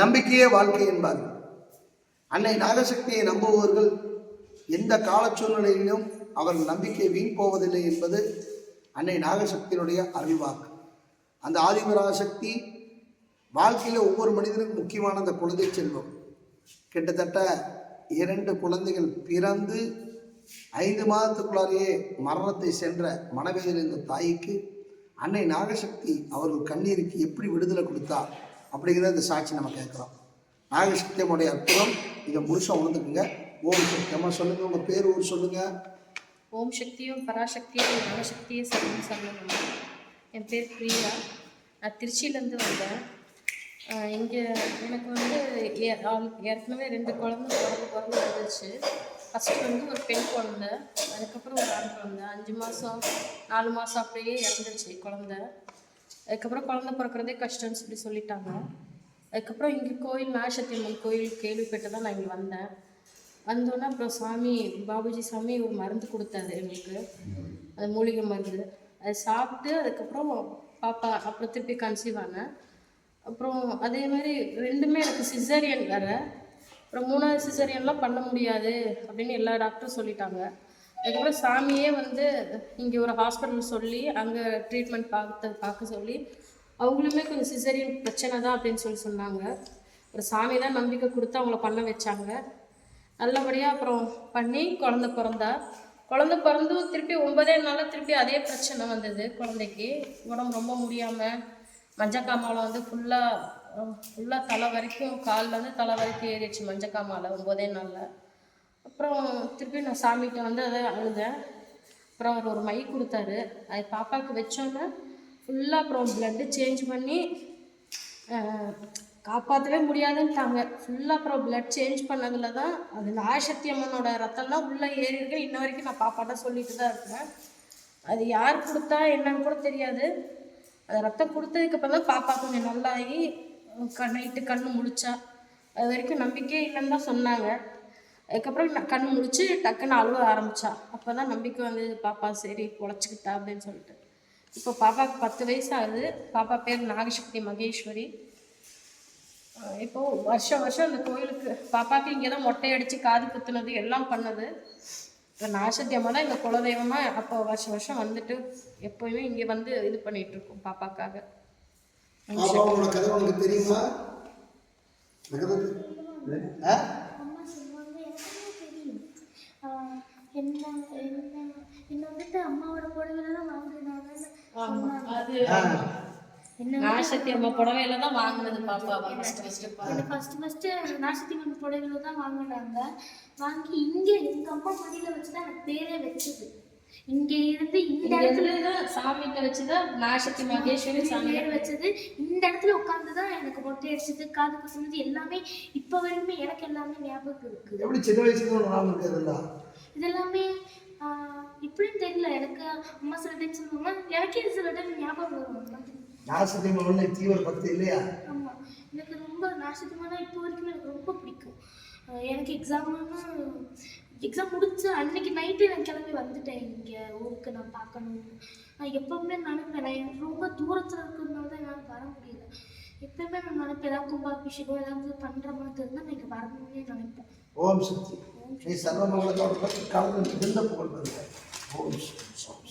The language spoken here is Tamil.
நம்பிக்கையே வாழ்க்கை என்பார்கள். அன்னை நாகசக்தியை நம்புபவர்கள் எந்த கால சூழ்நிலையிலும் அவர்கள் நம்பிக்கை வீண் போவதில்லை என்பது அன்னை நாகசக்தியினுடைய அறிவாகும் அந்த ஆதிபராசக்தி வாழ்க்கையில் ஒவ்வொரு மனிதனுக்கும் முக்கியமான அந்த குழந்தை செல்வம். கிட்டத்தட்ட இரண்டு குழந்தைகள் பிறந்து ஐந்து மாதத்துக்குள்ளாரையே மரணத்தை சென்ற மனவேதனை இந்த தாய்க்கு அன்னை நாகசக்தி அவர்கள் கண்ணீருக்கு எப்படி விடுதலை கொடுத்தார்? அப்படிங்கிறத இந்த சாட்சி நம்ம கேட்குறோம். நாகசக்தியமுடைய அற்புதம் இதை முழுசாக உணர்ந்துக்குங்க. ஓம் சக்தியமாக சொல்லுங்கள் சொல்லுங்க உங்க பேர் ஊர் சொல்லுங்க. ஓம் சக்தியும் பராசக்தியும் ஞானசக்தியே சரணம் சரணம் என் பேர் பிரியா. நான் திருச்சியிலேருந்து வந்தேன். இங்கே எனக்கு வந்து ஏற்கனவே ரெண்டு குழந்தை பிறந்து பிறந்து வந்துச்சு ஃபஸ்ட்டு வந்து ஒரு பெண் குழந்தை அதுக்கப்புறம் ஒரு ஆண் குழந்தை. அஞ்சு மாதம் நாலு மாதம் அப்படியே இறந்துருச்சு குழந்தை. அதுக்கப்புறம் குழந்தை பிறக்கிறதே கஷ்டம்னு சொல்லி சொல்லிட்டாங்க. அதுக்கப்புறம் இங்கே கோயில் நாகசக்தி அம்மன் கோயில் கேள்விப்பட்டு தான் நான் இங்கே வந்தேன். வந்தோடனே அப்புறம் சாமி பாபுஜி சாமி ஒரு மருந்து கொடுத்தாரு எங்களுக்கு. அது மூலிகை மருந்து. அதை சாப்பிட்டு அதுக்கப்புறம் பாப்பா அப்புறம் திருப்பி கன்சீவ் ஆனேன். அப்புறம் அதே மாதிரி ரெண்டுமே எனக்கு சிசேரியன் வேறு. அப்புறம் மூணாவது சிசேரியன்லாம் பண்ண முடியாது அப்படின்னு எல்லா டாக்டரும் சொல்லிட்டாங்க. அதுக்கப்புறம் சாமியே வந்து இங்கே ஒரு ஹாஸ்பிட்டல் சொல்லி அங்கே ட்ரீட்மெண்ட் பார்த்து பார்க்க சொல்லி அவங்களுமே கொஞ்சம் சிசரியன் பிரச்சனை தான் அப்படின்னு சொல்லி சொன்னாங்க. ஒரு சாமி தான் நம்பிக்கை கொடுத்து அவங்கள பண்ண வச்சாங்க. நல்லபடியாக அப்புறம் பண்ணி குழந்த பிறந்தா. குழந்த பிறந்தும் திருப்பி ஒன்பதே நாளில் திருப்பி அதே பிரச்சனை வந்தது குழந்தைக்கு. உடம்பு ரொம்ப முடியாமல் மஞ்சக்காமாலை வந்து ஃபுல்லாக ஃபுல்லாக தலை வரைக்கும் காலில் வந்து தலை வரைக்கும் ஏறிடுச்சு மஞ்சக்காமாலை ஒம்பதே நாளில். அப்புறம் திருப்பி நான் சாமிகிட்ட வந்து அதை அழுதேன். அப்புறம் அவர் ஒரு மை கொடுத்தாரு. அது பாப்பாவுக்கு வச்சோன்னே ஃபுல்லாக அப்புறம் பிளட்டு சேஞ்ச் பண்ணி காப்பாற்றவே முடியாதுன்ட்டாங்க. ஃபுல்லாக அப்புறம் பிளட் சேஞ்ச் பண்ணதில் தான் அது நாகசக்தி அம்மனோட ரத்தம்லாம் உள்ளே ஏறி இருக்கு. இன்ன வரைக்கும் நான் பாப்பாட்ட சொல்லிட்டு தான் இருக்கேன். அது யார் கொடுத்தா என்னன்னு கூட தெரியாது. அது ரத்தம் கொடுத்ததுக்கப்புறம் தான் பாப்பா கொஞ்சம் நல்லாகி க நைட்டு கண்ணு முழிச்சா. அது வரைக்கும் நம்பிக்கையே இல்லைன்னு தான் சொன்னாங்க. அதுக்கப்புறம் நான் கண்ணு டக்குன்னு அழுவ ஆரம்பிச்சா. அப்போ தான் நம்பிக்கை வந்தது பாப்பா சரி பொழைச்சிக்கிட்டா அப்படின்னு சொல்லிட்டு. இப்போ பாப்பாவுக்கு பத்து வயசு ஆகுது பாப்பா பேர் நாகசக்தி மகேஸ்வரி. இப்போது இப்போ வருஷம் வருஷம் அந்த கோயிலுக்கு பாப்பாவுக்கு இங்கே தான் மொட்டை அடித்து காது குத்துனது எல்லாம் பண்ணது. இப்போ நாகசக்தி தான் எங்கள் குலதெய்வமாக அப்போ வருஷம் வருஷம் வந்துட்டு எப்போயுமே இங்கே வந்து இது பண்ணிகிட்ருக்கோம் இருக்கோம் பாப்பாக்காக. பாப்பாவோட கதை தெரியுமா இந்த கதை தெ- ஆ? அம்மா சொல்லுவாங்க எனக்குமே தெரியும் ஆஹ் என்ன என்ன என்ன வந்துட்டு அம்மாவோட புடவையில தான் நாகசக்தி அம்மா புடவையில தான் வாங்கினது பாப்பா ஃபர்ஸ்ட் ஃபர்ஸ்ட் நாசத்தி மண் புடவையில தான் வாங்கினாங்க. வாங்கி இங்க எங்க அம்மா மடியில வச்சு தான் எனக்கு பேரே வச்சது. இங்க இருந்து இந்த இடத்துல தான் சாமிகிட்ட வச்சு தான் நாகசக்தி மகேஸ்வரி சாமி வச்சது. இந்த இடத்துல உட்காந்து தான் எனக்கு மொட்டை அடிச்சது காது குத்துனது எல்லாமே இப்போ வரைக்குமே எனக்கு எல்லாமே ஞாபகம் எப்படி சின்ன வயசுல இருக்கிறதுல இதெல்லாமே இப்படின்னு தெரியல. எனக்கு அம்மா சில டைம் சொல்லுவாங்க எனக்கே சில டைம் ஞாபகம் வரும். நாசத்தை உள்ள தீவிர பக்தி இல்லையா? ஆமா. எனக்கு ரொம்ப நாசத்துமான இப்போ வரைக்கும் எனக்கு ரொம்ப பிடிக்கும். எனக்கு எக்ஸாம்னா எக்ஸாம் முடிச்ச அன்னைக்கு நைட்டு நான் கிளம்பி வந்துட்டேன். இங்கே ஊருக்கு நான் பார்க்கணும். நான் எப்பவுமே நினைப்பேன் நான் ரொம்ப தூரத்தில் இருக்கிறதுனால தான் என்னால் வர முடியல. எப்பவுமே நான் நினைப்பேன் ஏதாவது கும்பாபிஷேகம் ஏதாவது பண்ணுற மாதிரி இருந்தால் நான் இங்கே வரணும்னே நினைப்பேன். ஓம் சக்தி. நீ சர்வமங்களத்தோடு பற்றி கலந்து இருந்த புகழ் பெறுக ஓம் சக்தி